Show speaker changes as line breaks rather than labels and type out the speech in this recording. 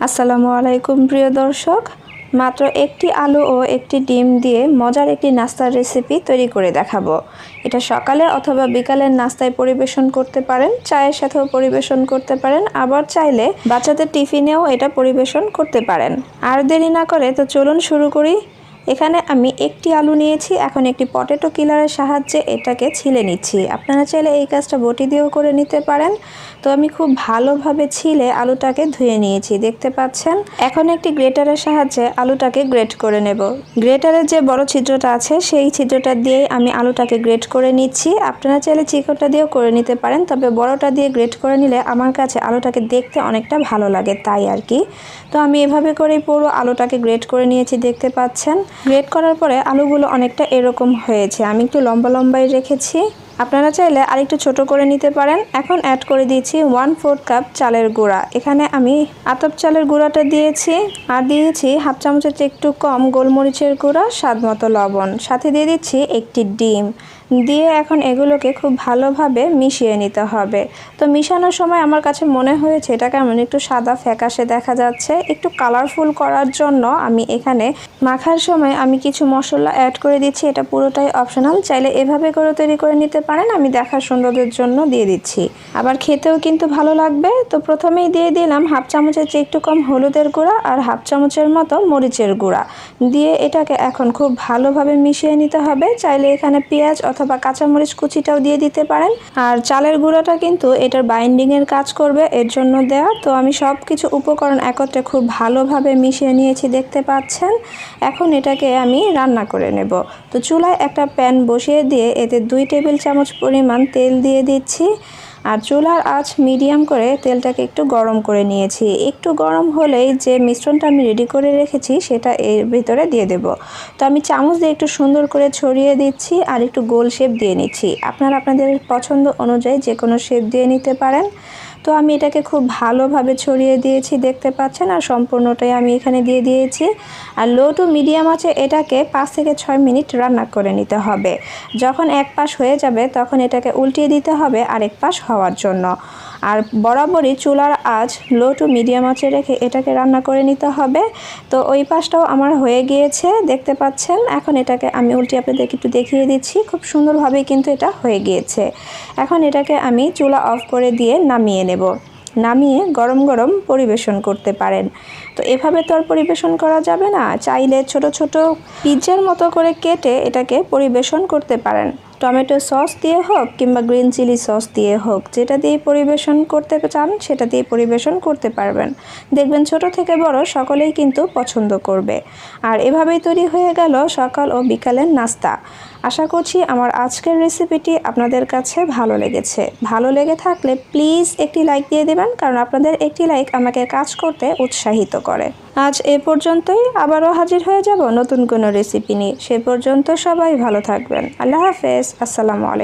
আসসালামু আলাইকুম, প্রিয় দর্শক। মাত্র একটি আলু ও একটি ডিম দিয়ে মজার একটি নাস্তার রেসিপি তৈরি করে দেখাবো। এটা সকালে অথবা বিকালের নাস্তায় পরিবেশন করতে পারেন, চায়ের সাথেও পরিবেশন করতে পারেন, আবার চাইলে বাচ্চাদের টিফিনেও এটা পরিবেশন করতে পারেন। আর দেরি না করে তো চলুন শুরু করি। এখানে আমি একটি আলু নিয়েছি, এখন একটি পটেটো কিলারের সাহায্যে এটাকে ছিলে নিচ্ছি। আপনারা চাইলে এই কাজটা বটি দিয়েও করে নিতে পারেন। তো আমি খুব ভালোভাবে ছিলে আলুটাকে ধুয়ে নিয়েছি, দেখতে পাচ্ছেন? এখন একটি গ্রেটারের সাহায্যে আলুটাকে গ্রেট করে নেব। গ্রেটারের যে বড় ছিদ্রটা আছে, সেই ছিদ্রটা দিয়েই আমি আলুটাকে গ্রেট করে নিচ্ছি। আপনারা চাইলে চিকনটা দিয়েও করে নিতে পারেন, তবে বড়টা দিয়ে গ্রেট করে নিলে আমার কাছে আলুটাকে দেখতে অনেকটা ভালো লাগে, তাই আর কি। তো আমি এভাবে করেই পুরো আলুটাকে গ্রেট করে নিয়েছি, দেখতে পাচ্ছেন? গ্রেট করার পরে আলুগুলো অনেকটা এরকম হয়েছে। আমি একটু লম্বা লম্বাই রেখেছি। আপনারা চাইলে আরেকটু ছোট করে নিতে পারেন। এখন অ্যাড করে দিয়েছি ওয়ান ফোর্থ কাপ চালের গুঁড়া। এখানে আমি আতপ চালের গুঁড়াটা দিয়েছি আর দিয়েছি হাফ চামচের একটু কম গোলমরিচের গুঁড়া স্বাদ মতো লবণ। সাথে দিয়ে দিচ্ছি একটি ডিম। দিয়ে এখন এগুলোকে খুব ভালোভাবে মিশিয়ে নিতে হবে। তো মিশানোর সময় আমার কাছে মনে হয়েছে এটা কেমন একটু সাদা ফ্যাকাশে দেখা যাচ্ছে। একটু কালারফুল করার জন্য আমি এখানে মাখার সময় আমি কিছু মশলা অ্যাড করে দিচ্ছি। এটা পুরোটাই অপশনাল চাইলে এভাবে করে তৈরি করে নিতে পারেন। আমি দেখার সৌন্দর্যের জন্য দিয়ে দিচ্ছি। আবার খেতেও কিন্তু ভালো লাগবে। তো প্রথমেই দিয়ে দিলাম হাফ চামচের চেয়ে একটু কম হলুদের গুঁড়া আর হাফ চামচের মতো মরিচের গুঁড়া। দিয়ে এটাকে এখন খুব ভালোভাবে মিশিয়ে নিতে হবে। চাইলে এখানে পেঁয়াজ অথবা কাঁচামরিচ কুচিটাও দিয়ে দিতে পারেন। আর চালের গুঁড়োটা কিন্তু এটার বাইন্ডিংয়ের কাজ করবে, এর জন্য দেওয়া তো আমি সব কিছু উপকরণ একত্রে খুব ভালোভাবে মিশিয়ে নিয়েছি, দেখতে পাচ্ছেন? এখন এটাকে আমি রান্না করে নেব। তো চুলায় একটা প্যান বসিয়ে দিয়ে এতে দুই টেবিল চামচ পরিমাণ তেল দিয়ে দিচ্ছি। আর চুলার আঁচ মিডিয়াম করে তেলটাকে একটু গরম করে নিয়েছি। একটু গরম হলেই যে মিশ্রণটা আমি রেডি করে রেখেছি, সেটা এর ভিতরে দিয়ে দেব। তো আমি চামচ দিয়ে একটু সুন্দর করে ছড়িয়ে দিচ্ছি আর একটু গোল শেপ দিয়ে নিচ্ছি। আপনারা আপনাদের পছন্দ অনুযায়ী যে কোনো শেপ দিয়ে নিতে পারেন। তো আমি এটাকে খুব ভালোভাবে ছড়িয়ে দিয়েছি, দেখতে পাচ্ছেন? আর সম্পূর্ণটাই আমি এখানে দিয়ে দিয়েছি। আর লো টু মিডিয়াম আছে, এটাকে পাঁচ থেকে ছয় মিনিট রান্না করে নিতে হবে। যখন এক পাশ হয়ে যাবে, তখন এটাকে উল্টিয়ে দিতে হবে আরেক পাশ হওয়ার জন্য। আর বরাবরই চুলার আঁচ লো টু মিডিয়াম আঁচে রেখে এটাকে রান্না করে নিতে হবে। তো ওই পাশটাও আমার হয়ে গিয়েছে, দেখতে পাচ্ছেন? এখন এটাকে আমি উল্টে আপনাদেরকে একটু দেখিয়ে দিচ্ছি, খুব সুন্দরভাবেই কিন্তু এটা হয়ে গিয়েছে। এখন এটাকে আমি চুলা অফ করে দিয়ে নামিয়ে নেব। নামিয়ে গরম গরম পরিবেশন করতে পারেন। তো এভাবে তো আর পরিবেশন করা যাবে না, চাইলে ছোট ছোট পিৎজার মতো করে কেটে এটাকে পরিবেশন করতে পারেন। টমেটো সস দিয়ে হোক কিংবা গ্রিন চিলি সস দিয়ে হোক, যেটা দিয়ে পরিবেশন করতে চান, সেটা দিয়ে পরিবেশন করতে পারবেন। দেখবেন ছোট থেকে বড় সকলেই কিন্তু পছন্দ করবে। আর এভাবেই তৈরি হয়ে গেল সকাল ও বিকালের নাস্তা। আশা করছি আমার আজকের রেসিপিটি আপনাদের কাছে ভালো লেগেছে। ভালো লেগে থাকলে প্লিজ একটি লাইক দিয়ে দেবেন, কারণ আপনাদের একটি লাইক আমাকে কাজ করতে উৎসাহিত করে। আজ এ পর্যন্তই। আবারও হাজির হয়ে যাব নতুন কোনো রেসিপি নিয়ে। সে পর্যন্ত সবাই ভালো থাকবেন। আল্লাহ হাফেজ। আসসালামু আলাইকুম।